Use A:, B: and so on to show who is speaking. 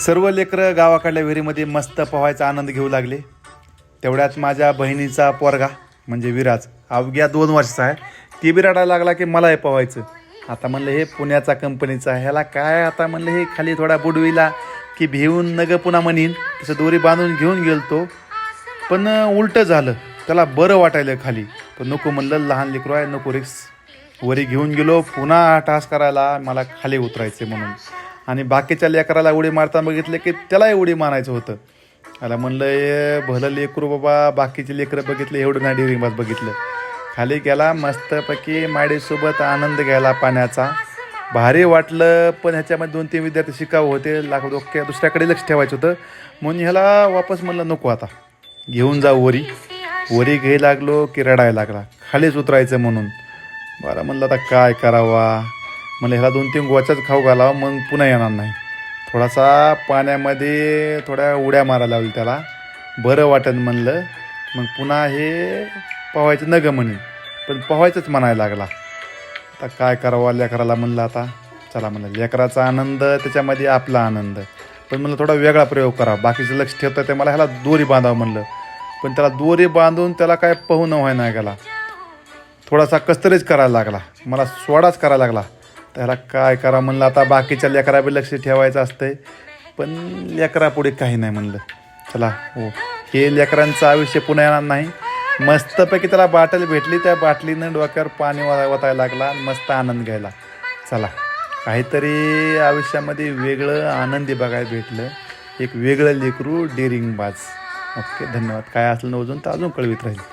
A: सर्व लेकरं गावाकडल्या विहिरीमध्ये मस्त पोहायचा आनंद घेऊ लागले. तेवढ्यात माझ्या बहिणीचा पोरगा म्हणजे विराज अवघ्या दोन वर्षाचा आहे. ती बी रडायला लागला की मला हे पोहायचं. आता म्हणलं हे पुण्याचा कंपनीचा आहे. ह्याला काय आता म्हणलं हे खाली थोडा बुडविला की भिवून नग पुन्हा म्हणीन. तसं दोरी बांधून घेऊन गेलतो. पण उलटं झालं. त्याला बरं वाटायलं खाली. पण नको म्हणलं लहान लेकरू आहे नको रिक्स वरी घेऊन गेलो पुन्हा टास करायला मला खाली उतरायचे म्हणून. आणि बाकीच्या लेकराला उडी मारताना बघितलं की त्यालाही उडी मारायचं होतं. त्याला म्हणलं भलं लेकरू बाबा बाकीचे लेकरं बघितले एवढं नाही डिरिंग बघितलं. खाली गेला मस्तपैकी माडीसोबत आनंद घ्यायला पाण्याचा. भारी वाटलं पण ह्याच्यामध्ये दोन तीन विद्यार्थी शिकाऊ होते. लाख डोक्या दुसऱ्याकडे लक्ष ठेवायचं होतं. म्हणून ह्याला वापस म्हणलं नको आता. घेऊन जा वरी. वरी घ्यायला लागलो की रडायला लागला. खालीच उतरायचं म्हणून. बरं म्हणलं आता काय करावा? म्हणलं ह्याला दोन तीन गोच्याच खाऊ घालावा मग पुन्हा येणार नाही. थोडासा पाण्यामध्ये थोड्या उड्या मारायला लावली त्याला. बरं वाटत म्हणलं. मग पुन्हा हे पोहायचं नग म्हणे. पण पोहायचंच म्हणायला लागला. आता काय करावं लेकराला म्हणलं आता. चला म्हणलं लेकराचा आनंद त्याच्यामध्ये आपला आनंद. पण म्हणलं थोडा वेगळा प्रयोग करा. बाकीचं लक्ष ठेवतं ते मला ह्याला दोरी बांधावं म्हणलं. पण त्याला दोरी बांधून त्याला काय पोहणं व्हाय नाही गेला. थोडासा कस्तरीच करायला लागला. मला सोडाच करायला लागला. त्याला काय करा म्हणलं आता बाकीच्या लेकराबी लक्ष ठेवायचं असतंय. पण लेकरापुढे काही नाही म्हणलं. चला हो. हे लेकरांचं आयुष्य पुन्हा येणार नाही. मस्तपैकी त्याला बाटली भेटली. त्या बाटलीनं डोक्यावर पाणी वा वतायला लागला आणि मस्त आनंद घ्यायला. चला. काहीतरी आयुष्यामध्ये वेगळं आनंदी बघायला भेटलं. एक वेगळं लेकरू डेरिंग बाज. ओके धन्यवाद. काय असलं अजून तर अजून कळवीत राहील.